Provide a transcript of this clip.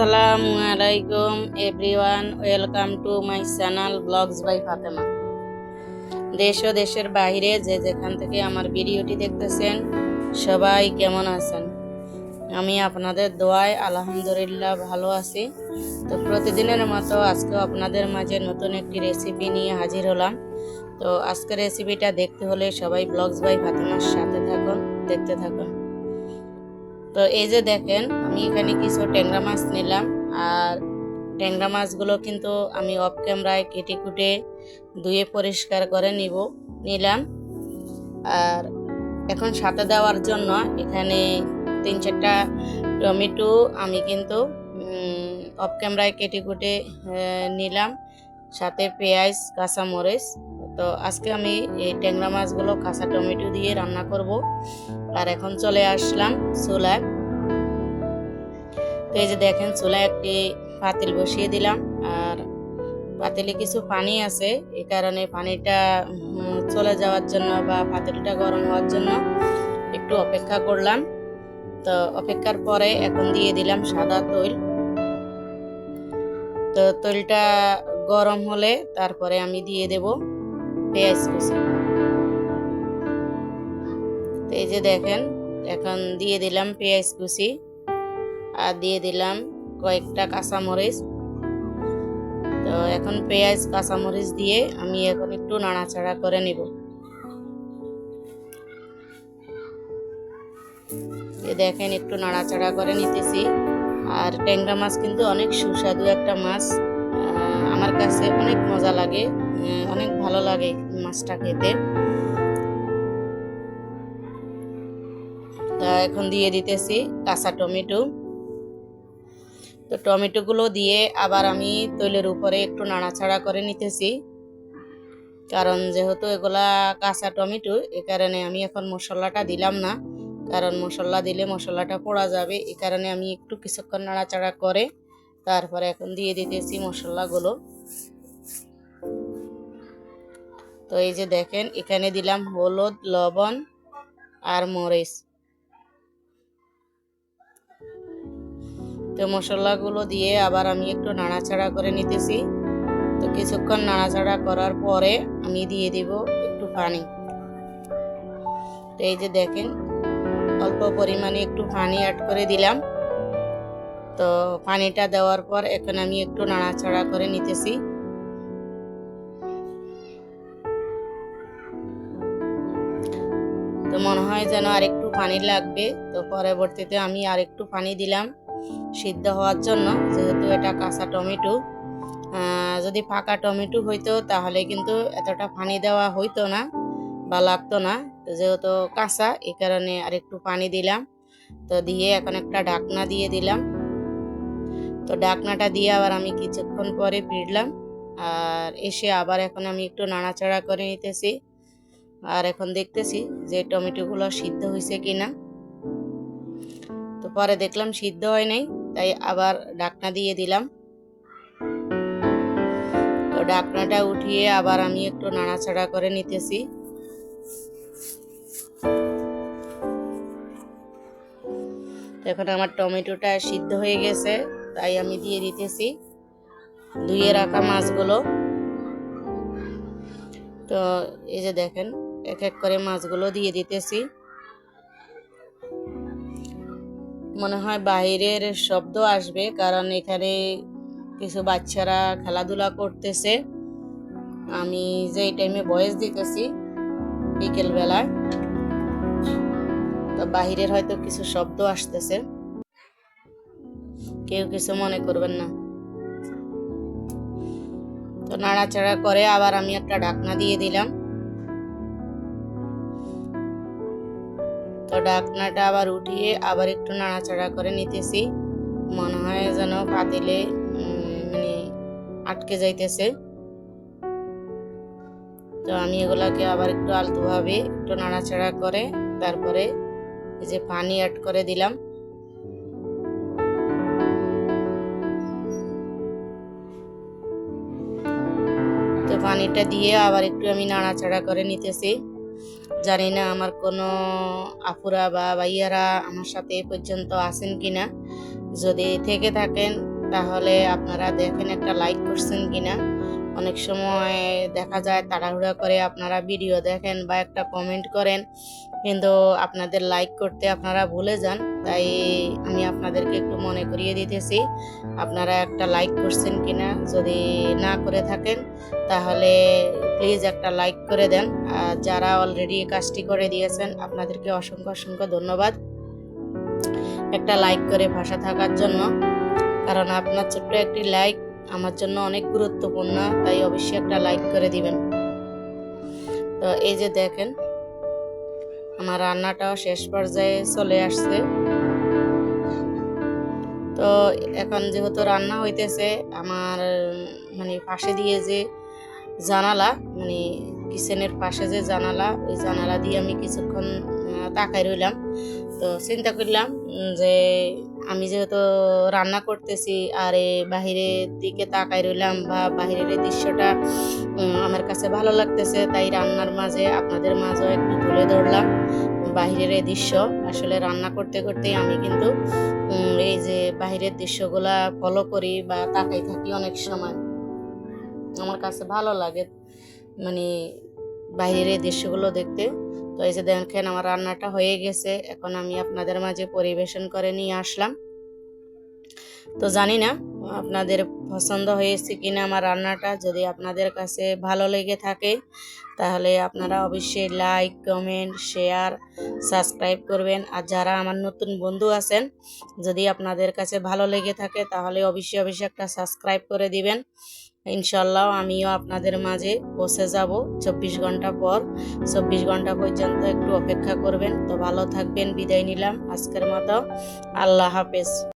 আসসালামু আলাইকুম everyone welcome to my channel blogs by Fatema দেশ ও দেশের বাইরে যে যেখান থেকে আমার ভিডিওটি দেখতেছেন, সবাই কেমন আছেন? আমি আপনাদের দোয়ায় আলহামদুলিল্লাহ ভালো আছি। তো প্রতিদিনের মতো আজকে আপনাদের মাঝে নতুন একটি রেসিপি নিয়ে হাজির হলাম। তো আজকের রেসিপিটা দেখতে হলে সবাই ব্লগস বাই ফাতেমার সাথে থাকুন, দেখতে থাকুন। তো এই যে দেখেন, আমি এখানে কিছু ট্যাংরা মাছ নিলাম। আর ট্যাংরা মাছগুলো কিন্তু আমি অফ ক্যামেরায় কেটে কুটে ধুয়ে পরিষ্কার করে নিব, নিলাম। আর এখন সাথে দেওয়ার জন্য এখানে তিন চারটা টমেটো আমি কিন্তু অফ ক্যামেরায় কেটে কুটে নিলাম। সাথে পেঁয়াজ, কাঁচামরিচ। তো আজকে আমি এই ট্যাংরা মাছগুলো কাঁচা টমেটো দিয়ে রান্না করব। আর এখন চলে আসলাম চুলায়। তো এই যে দেখেন চুলায় একটি পাতিল বসিয়ে দিলাম আর পাতিলে কিছু পানি আছে, এই কারণে পানিটা চলে যাওয়ার জন্য বা পাতিলটা গরম হওয়ার জন্য একটু অপেক্ষা করলাম। তো অপেক্ষার পরে এখন দিয়ে দিলাম সাদা তৈল। তো তৈলটা গরম হলে তারপরে আমি দিয়ে দেব পেঁয়াজ কুচি। তো এই যে দেখেন, এখন দিয়ে দিলাম পেঁয়াজ কুচি আর দিয়ে দিলাম কয়েকটা কাঁচামরিচ। তো এখন পেঁয়াজ, কাঁচামরিচ দিয়ে আমি এখন একটু নাড়াচাড়া করে নিব। দেখেন, একটু নাড়াচাড়া করে নিতেছি। আর ট্যাংরা মাছ কিন্তু অনেক সুস্বাদু একটা মাছ। আমার কাছে অনেক মজা লাগে অনেক ভালো লাগে মাছটা খেতে। এখন দিয়ে দিতেছি কাঁচা টমেটো। তো টমেটোগুলো দিয়ে আবার আমি তৈলের উপরে একটু নাড়াচাড়া করে নিতেছি। কারণ যেহেতু এগুলা কাঁচা টমেটো, এ কারণে আমি এখন মশলাটা দিলাম না। কারণ মশলা দিলে মশলাটা পোড়া যাবে, এ কারণে আমি একটু কিছুক্ষণ নাড়াচাড়া করে তারপরে এখন দিয়ে দিতেছি মশলাগুলো। তো এই যে দেখেন, এখানে দিলাম হলুদ, লবণ আর মরিচ। তো মশলাগুলো দিয়ে আবার আমি একটু নাড়াচাড়া করে নিতেছি। তো কিছুক্ষণ নাড়াচাড়া করার পরে আমি দিয়ে দিব একটু পানি। তো এই যে দেখেন, অল্প পরিমাণে একটু পানি অ্যাড করে দিলাম। তো পানিটা দেওয়ার পর এখন আমি একটু নাড়াচাড়া করে নিতেছি। তো মনে হয় যেন আরেকটু পানি লাগবে। তো পরবর্তীতে আমি আরেকটু পানি দিলাম। সিদ্ধ হওয়ার জন্য, যেহেতু এটা কাঁচা টমেটো যদি পাকা টমেটো হইতো, তাহলে কিন্তু এতটা পানি দেওয়া হইতো না বা লাগতো না। যেহেতু কাঁচা, এই কারণে আর একটু পানি দিলাম। তো দিয়ে এখন একটা ঢাকনা দিয়ে দিলাম। তো ঢাকনাটা দিয়ে আবার আমি কিছুক্ষণ পরে ফিরলাম। আর এসে আবার এখন আমি একটু নাড়াচাড়া করে নিতেছি। আর এখন দেখতেছি যে টমেটোগুলো সিদ্ধ হয়েছে কিনা। তো পরে দেখলাম সিদ্ধ হয় নাই, তাই আবার ডাকনা দিয়ে দিলাম। তো ডাকনাটা উঠিয়ে আবার আমি একটু নাড়াচাড়া করে নিতেছি। এখন আমার টমেটোটা সিদ্ধ হয়ে গেছে, তাই আমি দিয়ে দিতেছি ধুয়ে রাখা মাছগুলো। তো এই যে দেখেন, এক এক করে মাছগুলো দিয়ে দিতেছি। মনে হয় বাইরের শব্দ আসবে, কারণ এখানে কিছু বাচ্চারা খেলাধুলা করতেছে। আমি যে এই টাইমে বয়স দিতেছি বিকেল বেলায় তো বাহিরের হয়তো কিছু শব্দ আসতেছে। কেউ কিছু মনে করবেন না। তো নাড়াচাড়া করে আবার আমি একটা ঢাকনা দিয়ে দিলাম। তো ডাকনাটা আবার উঠিয়ে আবার একটু নাড়াচাড়া করে নিতেছি। মনে হয় যেন পাতিলে মানে আটকে যাইতেছে। তো আমি এগুলাকে আবার একটু আলতোভাবে একটু নাড়াচাড়া করে তারপরে এই যে পানি অ্যাড করে দিলাম। তো পানিটা দিয়ে আবার একটু আমি নাড়াচাড়া করে নিতেছি। জানি না আমার কোনো আপুরা বা ভাইয়ারা আমার সাথে এ পর্যন্ত আছেন কিনা। যদি থেকে থাকেন, তাহলে আপনারা দেখেন একটা লাইক করছেন কিনা। অনেক সময় দেখা যায় তাড়াহুড়া করে আপনারা ভিডিও দেখেন বা একটা কমেন্ট করেন, কিন্তু আপনাদের লাইক করতে আপনারা ভুলে যান। তাই আমি আপনাদেরকে একটু মনে করিয়ে দিতেছি, আপনারা একটা লাইক করছেন কিনা যদি না করে থাকেন, তাহলে প্লিজ একটা লাইক করে দেন। আর যারা অলরেডি কাজটি করে দিয়েছেন, আপনাদেরকে অসংখ্য অসংখ্য ধন্যবাদ। একটা লাইক করে ভাষা থাকার জন্য, কারণ আপনার ছোট্ট একটি লাইক আমার জন্য অনেক গুরুত্বপূর্ণ, তাই অবশ্যই একটা লাইক করে দিবেন। তো এই যে দেখেন, আমার রান্নাটাও শেষ পর্যায়ে চলে আসছে। তো এখন যেহেতু রান্না হইতেছে, আমার মানে পাশে দিয়ে যে জানালা মানে কিচেনের পাশে যে জানালা, ওই জানালা দিয়ে আমি কিছুক্ষণ তাকাই রইলাম। তো চিন্তা করলাম যে যেহেতু রান্না করতেছি, আর এই বাহিরের দিকে তাকাই রইলাম বা বাহিরের দৃশ্যটা আমার কাছে ভালো লাগতেছে, তাই রান্নার মাঝে আপনাদের মাঝেও একটু তুলে ধরলাম, বাহিরের এই দৃশ্য। আসলে রান্না করতে করতেই আমি কিন্তু এই যে বাহিরের দৃশ্যগুলা ফলো করি বা তাকাই থাকি অনেক সময়। আমার কাছে ভালো লাগে মানে বাইরের দৃশ্যগুলো দেখতে। তো এই যে দেখেন আমার রান্নাটা হয়ে গেছে। এখন আমি আপনাদের মাঝে পরিবেশন করে নিয়ে আসলাম। তো জানি না আপনাদের পছন্দ হয়েছে কিনা আমার রান্নাটা, যদি আপনাদের কাছে ভালো লেগে থাকে, তাহলে আপনারা অবশ্যই লাইক কমেন্ট শেয়ার সাবস্ক্রাইব করবেন। আর যারা আমার নতুন বন্ধু আছেন, যদি আপনাদের কাছে ভালো লেগে থাকে, তাহলে অবশ্যই অবশ্যই একটা সাবস্ক্রাইব করে দিবেন। ইনশাল্লাহ আমিও আপনাদের মাঝে পৌঁছে যাব চব্বিশ ঘণ্টা পর। চব্বিশ ঘণ্টা পর্যন্ত একটু অপেক্ষা করবেন। তো ভালো থাকবেন, বিদায় নিলাম আজকের মতো। আল্লাহ হাফেজ।